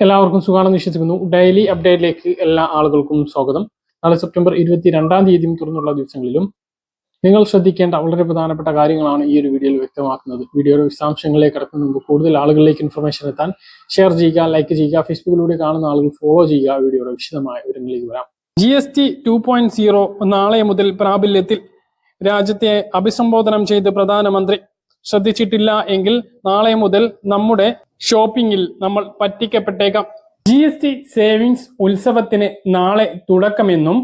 എല്ലാവർക്കും സുഖമാണെന്ന് വിശ്വസിക്കുന്നു. ഡെയിലി അപ്ഡേറ്റിലേക്ക് എല്ലാ ആളുകൾക്കും സ്വാഗതം. നാളെ സെപ്റ്റംബർ ഇരുപത്തി രണ്ടാം തീയതിയും തുറന്നുള്ള ദിവസങ്ങളിലും നിങ്ങൾ ശ്രദ്ധിക്കേണ്ട വളരെ പ്രധാനപ്പെട്ട കാര്യങ്ങളാണ് ഈ ഒരു വീഡിയോയിൽ വ്യക്തമാക്കുന്നത്. വീഡിയോയുടെ വിശദാംശങ്ങളിലേക്ക് കടക്കുന്ന മുമ്പ് കൂടുതൽ ആളുകളിലേക്ക് ഇൻഫർമേഷൻ എത്താൻ ഷെയർ ചെയ്യുക ലൈക്ക് ചെയ്യുക ഫേസ്ബുക്കിലൂടെ കാണുന്ന ആളുകൾ ഫോളോ ചെയ്യുക. വീഡിയോയുടെ വിശദമായ വിവരങ്ങളിലേക്ക് വരാം. G S T two point zero നാളെ മുതൽ പ്രാബല്യത്തിൽ രാജ്യത്തെ അഭിസംബോധനം ചെയ്ത് പ്രധാനമന്ത്രി ശ്രദ്ധിച്ചിട്ടില്ല എങ്കിൽ നാളെ മുതൽ നമ്മുടെ ഷോപ്പിംഗിൽ നമ്മൾ പറ്റിക്കപ്പെട്ടേക്കാം. ജി എസ് ടി സേവിങ്സ് ഉത്സവത്തിന് നാളെ തുടക്കമെന്നും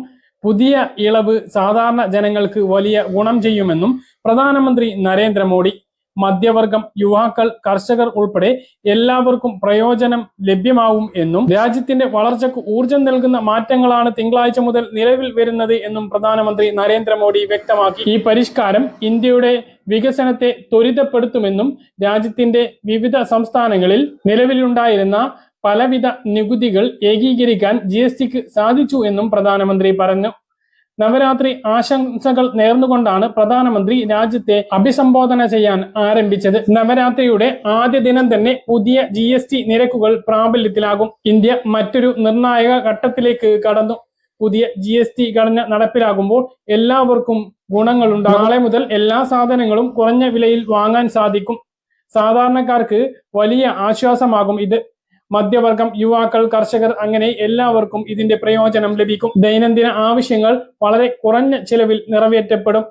പുതിയ ഇളവ് സാധാരണ ജനങ്ങൾക്ക് വലിയ ഗുണം ചെയ്യുമെന്നും പ്രധാനമന്ത്രി നരേന്ദ്രമോദി മധ്യവർഗം യുവാക്കൾ കർഷകർ ഉൾപ്പെടെ എല്ലാവർക്കും പ്രയോജനം ലഭ്യമാവും എന്നും രാജ്യത്തിന്റെ വളർച്ചയ്ക്ക് ഊർജം നൽകുന്ന മാറ്റങ്ങളാണ് തിങ്കളാഴ്ച മുതൽ നിലവിൽ വരുന്നത് എന്നും പ്രധാനമന്ത്രി നരേന്ദ്രമോദി വ്യക്തമാക്കി. ഈ പരിഷ്കാരം ഇന്ത്യയുടെ വികസനത്തെ ത്വരിതപ്പെടുത്തുമെന്നും രാജ്യത്തിന്റെ വിവിധ സംസ്ഥാനങ്ങളിൽ നിലവിലുണ്ടായിരുന്ന പലവിധ നികുതികൾ ഏകീകരിക്കാൻ ജി എസ് സാധിച്ചു എന്നും പ്രധാനമന്ത്രി പറഞ്ഞു. നവരാത്രി ആശംസകൾ നേർന്നുകൊണ്ടാണ് പ്രധാനമന്ത്രി രാജ്യത്തെ അഭിസംബോധന ചെയ്യാൻ ആരംഭിച്ചത്. നവരാത്രിയുടെ ആദ്യ ദിനം തന്നെ പുതിയ ജി എസ് ടി നിരക്കുകൾ പ്രാബല്യത്തിലാകും. ഇന്ത്യ മറ്റൊരു നിർണായക ഘട്ടത്തിലേക്ക് കടന്നു. പുതിയ ജി എസ് ടി ഘടന നടപ്പിലാകുമ്പോൾ എല്ലാവർക്കും ഗുണങ്ങളുണ്ടാകും. നാളെ മുതൽ എല്ലാ സാധനങ്ങളും കുറഞ്ഞ വിലയിൽ വാങ്ങാൻ സാധിക്കും. സാധാരണക്കാർക്ക് വലിയ ആശ്വാസമാകും ഇത്. മധ്യവർഗം യുവാക്കൾ കർഷകർ അങ്ങനെ എല്ലാവർക്കും ഇതിന്റെ പ്രയോജനം ലഭിക്കും. ദൈനംദിന ആവശ്യങ്ങൾ വളരെ കുറഞ്ഞ ചിലവിൽ നിറവേറ്റപ്പെടും.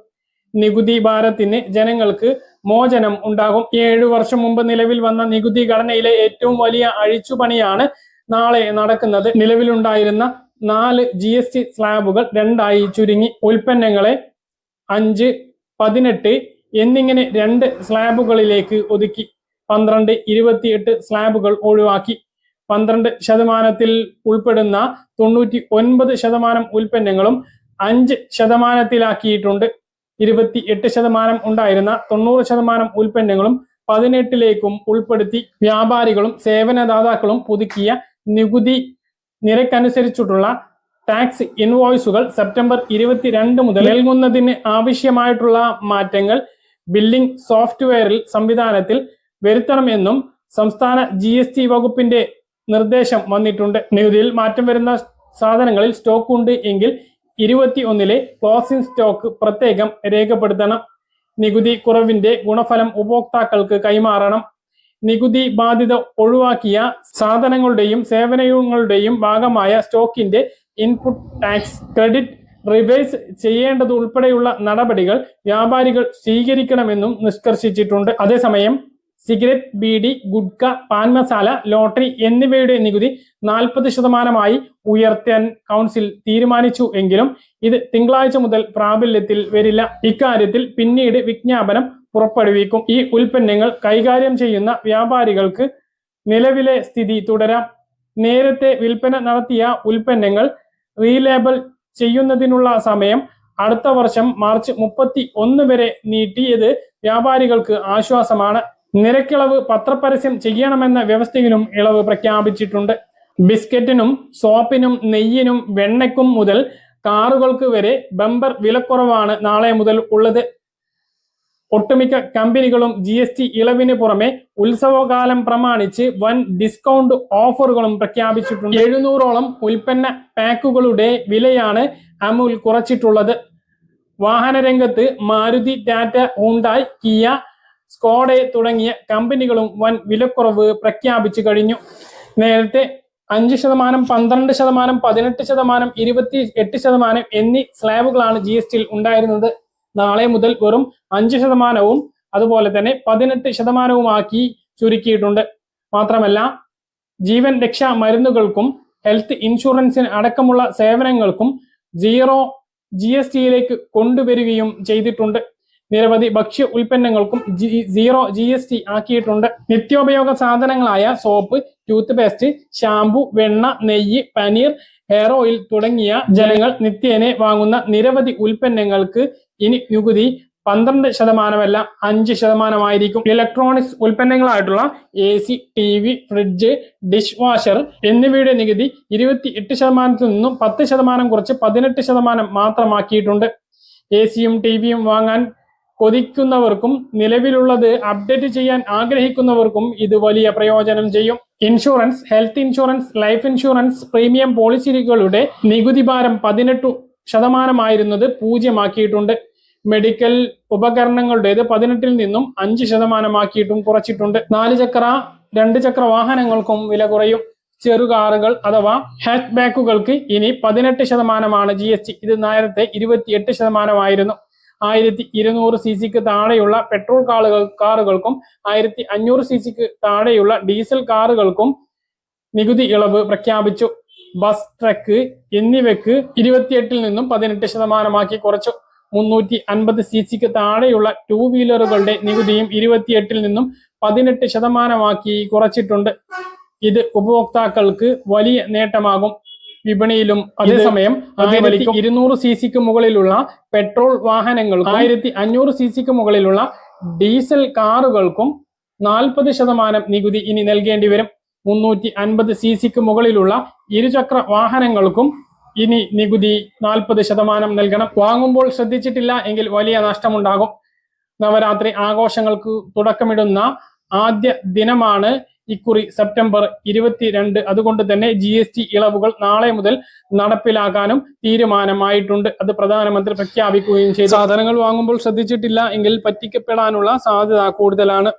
നികുതി ഭാരത്തിന് ജനങ്ങൾക്ക് മോചനം ഉണ്ടാകും. ഏഴു വർഷം മുമ്പ് നിലവിൽ വന്ന നികുതി ഘടനയിലെ ഏറ്റവും വലിയ അഴിച്ചുപണിയാണ് നാളെ നടക്കുന്നത്. നിലവിലുണ്ടായിരുന്ന നാല് ജി എസ് ടി സ്ലാബുകൾ രണ്ടായി ചുരുങ്ങി. ഉൽപ്പന്നങ്ങളെ അഞ്ച് പതിനെട്ട് എന്നിങ്ങനെ രണ്ട് സ്ലാബുകളിലേക്ക് ഒതുക്കി. പന്ത്രണ്ട് ഇരുപത്തിയെട്ട് സ്ലാബുകൾ ഒഴിവാക്കി. പന്ത്രണ്ട് ശതമാനത്തിൽ ഉൾപ്പെടുന്ന തൊണ്ണൂറ്റി ഒൻപത് ശതമാനം ഉൽപ്പന്നങ്ങളും അഞ്ച് ശതമാനത്തിലാക്കിയിട്ടുണ്ട്. ഇരുപത്തി എട്ട് ശതമാനം ഉണ്ടായിരുന്ന തൊണ്ണൂറ് ശതമാനം ഉൽപ്പന്നങ്ങളും പതിനെട്ടിലേക്കും ഉൾപ്പെടുത്തി വ്യാപാരികളും സേവനദാതാക്കളും പുതുക്കിയ നികുതി നിരക്കനുസരിച്ചിട്ടുള്ള ടാക്സ് ഇൻവോയ്സുകൾ സെപ്റ്റംബർ ഇരുപത്തിരണ്ട് മുതൽ നൽകുന്നതിന് ആവശ്യമായിട്ടുള്ള മാറ്റങ്ങൾ ബില്ലിംഗ് സോഫ്റ്റ്വെയറിൽ സംവിധാനത്തിൽ വരുത്തണമെന്നും സംസ്ഥാന ജി വകുപ്പിന്റെ നിർദ്ദേശം വന്നിട്ടുണ്ട്. നികുതിയിൽ മാറ്റം വരുന്ന സാധനങ്ങളിൽ സ്റ്റോക്ക് ഉണ്ട് എങ്കിൽ ഇരുപത്തി ഒന്നിലെ ക്ലോസിംഗ് സ്റ്റോക്ക് പ്രത്യേകം രേഖപ്പെടുത്തണം. നികുതി കുറവിന്റെ ഗുണഫലം ഉപഭോക്താക്കൾക്ക് കൈമാറണം. നികുതി ബാധ്യത ഒഴിവാക്കിയ സാധനങ്ങളുടെയും സേവനങ്ങളുടെയും ഭാഗമായ സ്റ്റോക്കിന്റെ ഇൻപുട്ട് ടാക്സ് ക്രെഡിറ്റ് റിവേഴ്സ് ചെയ്യേണ്ടത് ഉൾപ്പെടെയുള്ള നടപടികൾ വ്യാപാരികൾ സ്വീകരിക്കണമെന്നും നിഷ്കർഷിച്ചിട്ടുണ്ട്. അതേസമയം cigarette beedi gutka pan masala lottery എന്നിവയുടെ നികുതി നാൽപ്പത് ശതമാനമായി ഉയർത്താൻ കൗൺസിൽ തീരുമാനിച്ചു എങ്കിലും ഇത് തിങ്കളാഴ്ച മുതൽ പ്രാബല്യത്തിൽ വരില്ല. ഇക്കാര്യത്തിൽ പിന്നീട് വിജ്ഞാപനം പുറപ്പെടുവിക്കും. ഈ ഉൽപ്പന്നങ്ങൾ കൈകാര്യം ചെയ്യുന്ന വ്യാപാരികൾക്ക് നിലവിലെ സ്ഥിതി തുടരാം. നേരത്തെ വിൽപ്പന നടത്തിയ ഉൽപ്പന്നങ്ങൾ റീലേബൽ ചെയ്യുന്നതിനുള്ള സമയം അടുത്ത വർഷം മാർച്ച് മുപ്പത്തി ഒന്ന് വരെ നീട്ടിയത് വ്യാപാരികൾക്ക് ആശ്വാസമാണ്. നിരക്കിളവ് പത്രപരസ്യം ചെയ്യണമെന്ന വ്യവസ്ഥയിലും ഇളവ് പ്രഖ്യാപിച്ചിട്ടുണ്ട്. ബിസ്ക്കറ്റിനും സോപ്പിനും നെയ്യിനും വെണ്ണയ്ക്കും മുതൽ കാറുകൾക്ക് വരെ ബമ്പർ വിലക്കുറവാണ് നാളെ മുതൽ ഉള്ളത്. ഒട്ടുമിക്ക കമ്പനികളും ജി എസ് ടി ഇളവിന് പുറമെ ഉത്സവകാലം പ്രമാണിച്ച് വൻ ഡിസ്കൗണ്ട് ഓഫറുകളും പ്രഖ്യാപിച്ചിട്ടുണ്ട്. എഴുന്നൂറോളം ഉൽപ്പന്ന പാക്കുകളുടെ വിലയാണ് അമുൽ കുറച്ചിട്ടുള്ളത്. വാഹനരംഗത്ത് Maruti Tata Hyundai Kia Skoda തുടങ്ങിയ കമ്പനികളും വൻ വിലക്കുറവ് പ്രഖ്യാപിച്ചു കഴിഞ്ഞു. നേരത്തെ അഞ്ച് ശതമാനം പന്ത്രണ്ട് ശതമാനം പതിനെട്ട് ശതമാനം ഇരുപത്തി എട്ട് ശതമാനം എന്നീ സ്ലാബുകളാണ് ജി എസ് ടിയിൽ ഉണ്ടായിരുന്നത്. നാളെ മുതൽ വെറും അഞ്ച് ശതമാനവും അതുപോലെ തന്നെ പതിനെട്ട് ശതമാനവുമാക്കി ചുരുക്കിയിട്ടുണ്ട്. മാത്രമല്ല ജീവൻ രക്ഷാ മരുന്നുകൾക്കും ഹെൽത്ത് ഇൻഷുറൻസിന് അടക്കമുള്ള സേവനങ്ങൾക്കും സീറോ ജി എസ് ടിയിലേക്ക് കൊണ്ടുവരികയും ചെയ്തിട്ടുണ്ട്. നിരവധി ഭക്ഷ്യ ഉൽപ്പന്നങ്ങൾക്കും സീറോ ജി എസ് ടി ആക്കിയിട്ടുണ്ട്. നിത്യോപയോഗ സാധനങ്ങളായ സോപ്പ് ടൂത്ത് പേസ്റ്റ് ഷാംപു വെണ്ണ നെയ്യ് പനീർ ഹെയർ ഓയിൽ തുടങ്ങിയ ജനങ്ങൾ നിത്യേനെ വാങ്ങുന്ന നിരവധി ഉൽപ്പന്നങ്ങൾക്ക് ഇനി നികുതി പന്ത്രണ്ട് ശതമാനമല്ല അഞ്ച് ശതമാനമായിരിക്കും. Electronics ഉൽപ്പന്നങ്ങളായിട്ടുള്ള A C TV fridge dishwasher എന്നിവയുടെ നികുതി ഇരുപത്തി എട്ട് ശതമാനത്തിൽ നിന്നും പത്ത് ശതമാനം കുറച്ച് പതിനെട്ട് ശതമാനം മാത്രമാക്കിയിട്ടുണ്ട്. എ സിയും ടി വിയും വാങ്ങാൻ കൊതിക്കുന്നവർക്കും നിലവിലുള്ളത് അപ്ഡേറ്റ് ചെയ്യാൻ ആഗ്രഹിക്കുന്നവർക്കും ഇത് വലിയ പ്രയോജനം ചെയ്യും. Insurance health insurance life insurance premium പോളിസികളുടെ നികുതി ഭാരം പതിനെട്ട് ശതമാനമായിരുന്നത് പൂജ്യമാക്കിയിട്ടുണ്ട്. മെഡിക്കൽ ഉപകരണങ്ങളുടേത് പതിനെട്ടിൽ നിന്നും അഞ്ച് ശതമാനമാക്കിയിട്ടും കുറച്ചിട്ടുണ്ട്. നാല് ചക്ര രണ്ട് ചക്ര വാഹനങ്ങൾക്കും വില കുറയും. ചെറുകാറുകൾ അഥവാ ഹാച്ച് ബാക്കുകൾക്ക് ഇനി പതിനെട്ട് ശതമാനമാണ് ജി എസ് ടി ഇത് നേരത്തെ ഇരുപത്തിയെട്ട് ശതമാനമായിരുന്നു. ആയിരത്തി ഇരുന്നൂറ് സി സിക്ക് താഴെയുള്ള പെട്രോൾ കാറുകൾ കാറുകൾക്കും ആയിരത്തി അഞ്ഞൂറ് സി സിക്ക് താഴെയുള്ള ഡീസൽ കാറുകൾക്കും നികുതി ഇളവ് പ്രഖ്യാപിച്ചു. ബസ് ട്രക്ക് എന്നിവയ്ക്ക് ഇരുപത്തിയെട്ടിൽ നിന്നും പതിനെട്ട് ശതമാനമാക്കി കുറച്ചു. മുന്നൂറ്റി അൻപത് സി സിക്ക് താഴെയുള്ള ടൂ വീലറുകളുടെ നികുതിയും ഇരുപത്തിയെട്ടിൽ നിന്നും പതിനെട്ട് ശതമാനമാക്കി കുറച്ചിട്ടുണ്ട്. ഇത് ഉപഭോക്താക്കൾക്ക് വലിയ നേട്ടമാകും. വിപണിയിലും അതേസമയം ആയിരത്തി ഇരുന്നൂറ് സി സിക്ക് മുകളിലുള്ള പെട്രോൾ വാഹനങ്ങൾക്കും ആയിരത്തി അഞ്ഞൂറ് സി സിക്ക് മുകളിലുള്ള ഡീസൽ കാറുകൾക്കും നാൽപ്പത് ശതമാനം നികുതി ഇനി നൽകേണ്ടി വരും. മുന്നൂറ്റി അൻപത് സി സിക്ക് മുകളിലുള്ള ഇരുചക്ര വാഹനങ്ങൾക്കും ഇനി നികുതി നാൽപ്പത് ശതമാനം നൽകണം. വാങ്ങുമ്പോൾ ശ്രദ്ധിച്ചിട്ടില്ല എങ്കിൽ വലിയ നഷ്ടമുണ്ടാകും. നവരാത്രി ആഘോഷങ്ങൾക്ക് തുടക്കമിടുന്ന ആദ്യ ദിനമാണ് ഇക്കുറി സെപ്റ്റംബർ ഇരുപത്തിരണ്ട്. അതുകൊണ്ട് തന്നെ ജി എസ് ടി ഇളവുകൾ നാളെ മുതൽ നടപ്പിലാക്കാനും തീരുമാനമായിട്ടുണ്ട്. അത് പ്രധാനമന്ത്രി പ്രഖ്യാപിക്കുകയും ചെയ്തു. സാധനങ്ങൾ വാങ്ങുമ്പോൾ ശ്രദ്ധിച്ചിട്ടില്ല എങ്കിൽ പറ്റിക്കപ്പെടാനുള്ള സാധ്യത കൂടുതലാണ്.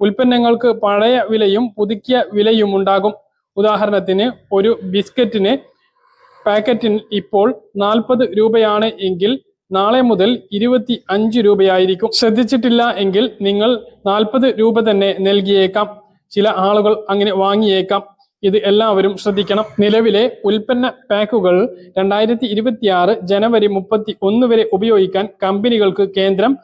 ഉൽപ്പന്നങ്ങൾക്ക് പഴയ വിലയും പുതുക്കിയ വിലയും ഉണ്ടാകും. ഉദാഹരണത്തിന് ഒരു ബിസ്ക്കറ്റിന് പാക്കറ്റിന് ഇപ്പോൾ നാൽപ്പത് രൂപയാണ് എങ്കിൽ നാളെ മുതൽ ഇരുപത്തി അഞ്ച് രൂപയായിരിക്കും. ശ്രദ്ധിച്ചിട്ടില്ല എങ്കിൽ നിങ്ങൾ നാൽപ്പത് രൂപ തന്നെ നൽകിയേക്കാം. ചില ആളുകൾ അങ്ങനെ വാങ്ങിയേക്കാം. ഇത് എല്ലാവരും ശ്രദ്ധിക്കണം. നിലവിലെ ഉൽപ്പന്ന പാക്കുകൾ രണ്ടായിരത്തി ഇരുപത്തിയാറ് ജനുവരി മുപ്പത്തി ഒന്ന് വരെ ഉപയോഗിക്കാൻ കമ്പനികൾക്ക് കേന്ദ്രം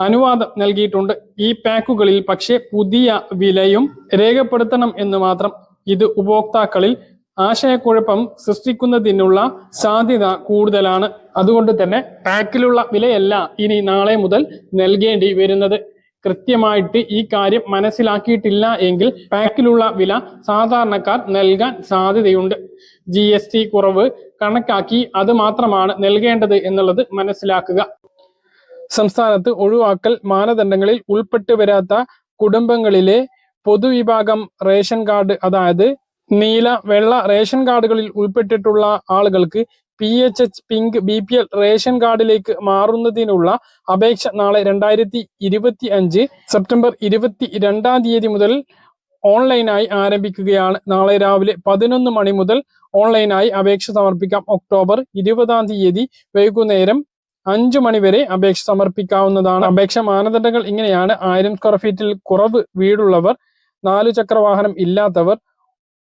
അനുവാദം നൽകിയിട്ടുണ്ട്. ഈ പാക്കുകളിൽ പക്ഷേ പുതിയ വിലയും രേഖപ്പെടുത്തണം എന്ന് മാത്രം ഇത് ഉപഭോക്താക്കളിൽ ആശയക്കുഴപ്പം സൃഷ്ടിക്കുന്നതിനുള്ള സാധ്യത കൂടുതലാണ്. അതുകൊണ്ട് തന്നെ പാക്കിലുള്ള വിലയല്ല ഇനി നാളെ മുതൽ നൽകേണ്ടി വരുന്നത്. കൃത്യമായിട്ട് ഈ കാര്യം മനസ്സിലാക്കിയിട്ടില്ല എങ്കിൽ പാക്കിലുള്ള വില സാധാരണക്കാർ നൽകാൻ സാധ്യതയുണ്ട്. ജി എസ് ടി കുറവ് കണക്കാക്കി അത് മാത്രമാണ് നൽകേണ്ടത് എന്നുള്ളത് മനസ്സിലാക്കുക. സംസ്ഥാനത്ത് ഒഴിവാക്കൽ മാനദണ്ഡങ്ങളിൽ ഉൾപ്പെട്ടു വരാത്ത കുടുംബങ്ങളിലെ പൊതുവിഭാഗം റേഷൻ കാർഡ് അതായത് നീല വെള്ള റേഷൻ കാർഡുകളിൽ ഉൾപ്പെട്ടിട്ടുള്ള ആളുകൾക്ക് P H H pink B P L ration കാർഡിലേക്ക് മാറുന്നതിനുള്ള അപേക്ഷ നാളെ രണ്ടായിരത്തി ഇരുപത്തി അഞ്ച് സെപ്റ്റംബർ ഇരുപത്തി രണ്ടാം തീയതി മുതൽ ഓൺലൈനായി ആരംഭിക്കുകയാണ്. നാളെ രാവിലെ പതിനൊന്ന് മണി മുതൽ ഓൺലൈനായി അപേക്ഷ സമർപ്പിക്കാം. ഒക്ടോബർ ഇരുപതാം തീയതി വൈകുന്നേരം അഞ്ചു മണിവരെ അപേക്ഷ സമർപ്പിക്കാവുന്നതാണ്. അപേക്ഷ മാനദണ്ഡങ്ങൾ ഇങ്ങനെയാണ്. ആയിരം സ്ക്വയർ ഫീറ്റിൽ കുറവ് വീടുള്ളവർ നാലു ചക്ര വാഹനം ഇല്ലാത്തവർ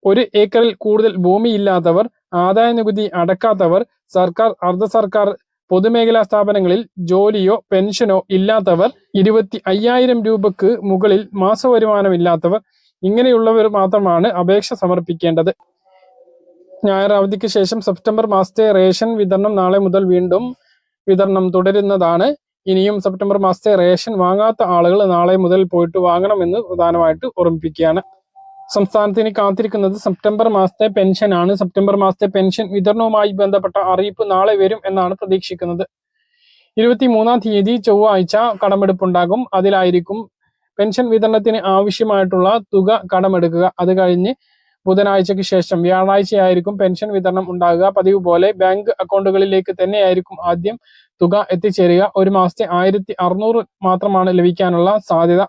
ഒരു ഏക്കറിൽ കൂടുതൽ ഭൂമി ഇല്ലാത്തവർ ആദായ നികുതി അടക്കാത്തവർ സർക്കാർ അർദ്ധ സർക്കാർ പൊതുമേഖലാ സ്ഥാപനങ്ങളിൽ ജോലിയോ പെൻഷനോ ഇല്ലാത്തവർ ഇരുപത്തി അയ്യായിരം രൂപക്ക് മുകളിൽ മാസവരുമാനം ഇല്ലാത്തവർ ഇങ്ങനെയുള്ളവർ മാത്രമാണ് അപേക്ഷ സമർപ്പിക്കേണ്ടത്. ഞായർ അവധിക്ക് ശേഷം സെപ്റ്റംബർ മാസത്തെ റേഷൻ വിതരണം നാളെ മുതൽ വീണ്ടും വിതരണം തുടരുന്നതാണ്. ഇനിയും സെപ്റ്റംബർ മാസത്തെ റേഷൻ വാങ്ങാത്ത ആളുകൾ നാളെ മുതൽ പോയിട്ട് വാങ്ങണമെന്ന് പ്രധാനമായിട്ട് ഓർമ്മിപ്പിക്കുകയാണ്. സംസ്ഥാനത്തിന് കാത്തിരിക്കുന്നത് സെപ്റ്റംബർ മാസത്തെ പെൻഷനാണ്. സെപ്റ്റംബർ മാസത്തെ പെൻഷൻ വിതരണവുമായി ബന്ധപ്പെട്ട അറിയിപ്പ് നാളെ വരും എന്നാണ് പ്രതീക്ഷിക്കുന്നത്. ഇരുപത്തി മൂന്നാം തീയതി ചൊവ്വാഴ്ച കടമെടുപ്പുണ്ടാകും. അതിലായിരിക്കും പെൻഷൻ വിതരണത്തിന് ആവശ്യമായിട്ടുള്ള തുക കടമെടുക്കുക. അത് കഴിഞ്ഞ് ബുധനാഴ്ചയ്ക്ക് ശേഷം വ്യാഴാഴ്ചയായിരിക്കും പെൻഷൻ വിതരണം ഉണ്ടാകുക. പതിവ് പോലെ ബാങ്ക് അക്കൗണ്ടുകളിലേക്ക് തന്നെയായിരിക്കും ആദ്യം തുക എത്തിച്ചേരുക. ഒരു മാസത്തെ ആയിരത്തി മാത്രമാണ് ലഭിക്കാനുള്ള സാധ്യത.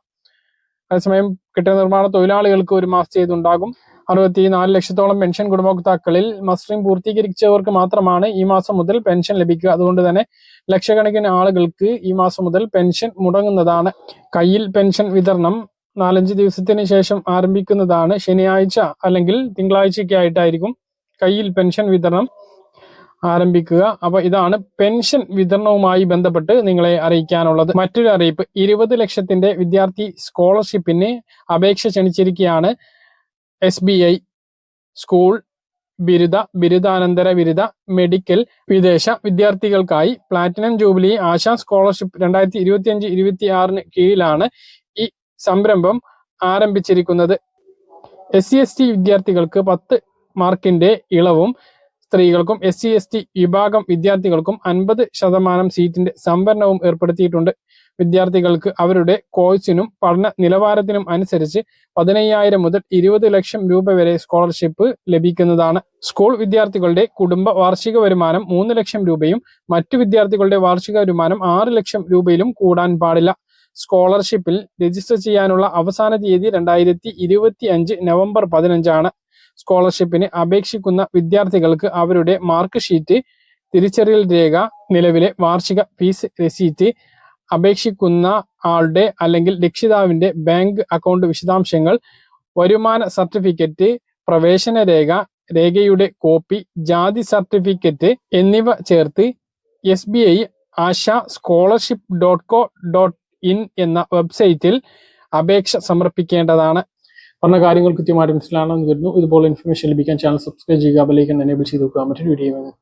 അതേസമയം കെട്ടിട നിർമ്മാണ തൊഴിലാളികൾക്ക് ഒരു മാസം ചെയ്തുണ്ടാകും. അറുപത്തി നാല് ലക്ഷത്തോളം പെൻഷൻ ഗുണഭോക്താക്കളിൽ മസ്റ്ററിംഗ് പൂർത്തീകരിച്ചവർക്ക് മാത്രമാണ് ഈ മാസം മുതൽ പെൻഷൻ ലഭിക്കുക. അതുകൊണ്ട് തന്നെ ലക്ഷക്കണക്കിന് ആളുകൾക്ക് ഈ മാസം മുതൽ പെൻഷൻ മുടങ്ങുന്നതാണ്. കയ്യിൽ പെൻഷൻ വിതരണം നാലഞ്ച് ദിവസത്തിന് ശേഷം ആരംഭിക്കുന്നതാണ്. ശനിയാഴ്ച അല്ലെങ്കിൽ തിങ്കളാഴ്ചയ്ക്കായിട്ടായിരിക്കും കയ്യിൽ പെൻഷൻ വിതരണം. ആരംഭിക്കുക. അപ്പൊ ഇതാണ് പെൻഷൻ വിതരണവുമായി ബന്ധപ്പെട്ട് നിങ്ങളെ അറിയിക്കാനുള്ളത്. മറ്റൊരു അറിയിപ്പ് ഇരുപത് ലക്ഷത്തിന്റെ വിദ്യാർത്ഥി സ്കോളർഷിപ്പിന് അപേക്ഷ ക്ഷണിച്ചിരിക്കുകയാണ് എസ് ബി ഐ സ്കൂൾ ബിരുദ ബിരുദാനന്തര ബിരുദ മെഡിക്കൽ വിദേശ വിദ്യാർത്ഥികൾക്കായി പ്ലാറ്റിനം ജൂബിലി ആശാ സ്കോളർഷിപ്പ് രണ്ടായിരത്തി ഇരുപത്തി അഞ്ച് ഇരുപത്തി ആറിന് കീഴിലാണ് ഈ സംരംഭം ആരംഭിച്ചിരിക്കുന്നത്. എസ് സി എസ് ടി വിദ്യാർത്ഥികൾക്ക് പത്ത് മാർക്കിന്റെ ഇളവും സ്ത്രീകൾക്കും എസ് സി എസ് ടി വിഭാഗം വിദ്യാർത്ഥികൾക്കും അൻപത് ശതമാനം സീറ്റിന്റെ സംവരണവും ഏർപ്പെടുത്തിയിട്ടുണ്ട്. വിദ്യാർത്ഥികൾക്ക് അവരുടെ കോഴ്സിനും പഠന നിലവാരത്തിനും അനുസരിച്ച് പതിനയ്യായിരം മുതൽ ഇരുപത് ലക്ഷം രൂപ വരെ സ്കോളർഷിപ്പ് ലഭിക്കുന്നതാണ്. സ്കൂൾ വിദ്യാർത്ഥികളുടെ കുടുംബ വാർഷിക വരുമാനം മൂന്ന് ലക്ഷം രൂപയും മറ്റു വിദ്യാർത്ഥികളുടെ വാർഷിക വരുമാനം ആറ് ലക്ഷം രൂപയിലും കൂടാൻ പാടില്ല. സ്കോളർഷിപ്പിൽ രജിസ്റ്റർ ചെയ്യാനുള്ള അവസാന തീയതി രണ്ടായിരത്തി നവംബർ പതിനഞ്ചാണ്. സ്കോളർഷിപ്പിന് അപേക്ഷിക്കുന്ന വിദ്യാർത്ഥികൾക്ക് അവരുടെ മാർക്ക് ഷീറ്റ് തിരിച്ചറിയൽ രേഖ നിലവിലെ വാർഷിക ഫീസ് രസീറ്റ് അപേക്ഷിക്കുന്ന ആളുടെ അല്ലെങ്കിൽ രക്ഷിതാവിന്റെ ബാങ്ക് അക്കൗണ്ട് വിശദാംശങ്ങൾ വരുമാന സർട്ടിഫിക്കറ്റ് പ്രവേശന രേഖ രേഖയുടെ കോപ്പി ജാതി സർട്ടിഫിക്കറ്റ് എന്നിവ ചേർത്ത് S B I Asha scholarship dot co dot in എന്ന വെബ്സൈറ്റിൽ അപേക്ഷ സമർപ്പിക്കേണ്ടതാണ്. പറഞ്ഞ കാര്യങ്ങൾ കൃത്യമായിട്ട് മനസ്സിലാണെന്ന് കരുതുന്നു. ഇതുപോലെ ഇൻഫർമേഷൻ ലഭിക്കാൻ ചാനൽ സബ്സ്ക്രൈബ് ചെയ്യുക ബെലൈക്കൻ എനേബിൾ ചെയ്ത് നോക്കുക മറ്റൊരു വീഡിയോ കാണാം.